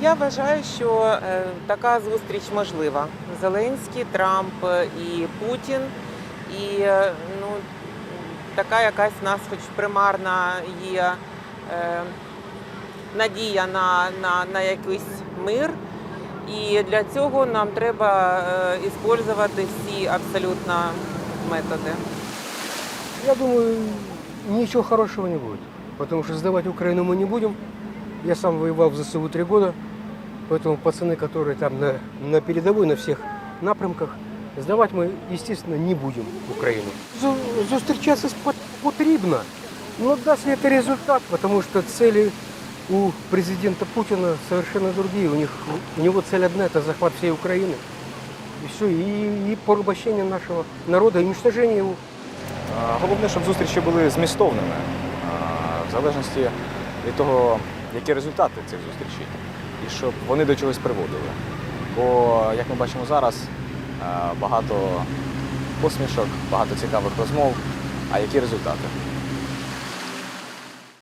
Я вважаю, що е, така зустріч можлива. Зеленський, Трамп е, і Путін. І е, ну, така якась в нас, хоч примарна, є е, надія на, на, на якийсь мир. І для цього нам треба е, всі абсолютно методи. Я думаю, ничего хорошего не будет. Потому что сдавать Украину мы не будем. Я сам воевал в ЗСУ три года. Поэтому пацаны, которые там на, на передовой, на всех напрямках, сдавать мы, естественно, не будем Украину. Зу- Зустрічатися пот- потрібно. Но даст ли это результат? Потому что цели у президента Путина совершенно другие. У, них, у него цель одна – это захват всей Украины. И все, и, и порабощение нашего народа, и уничтожение его. А, Головне, щоб зустрічі були змістовними, а, в залежності від того, які результати цих зустрічей, і щоб вони до чогось приводили. Бо, як ми бачимо зараз, багато посмішок, багато цікавих розмов. А які результати?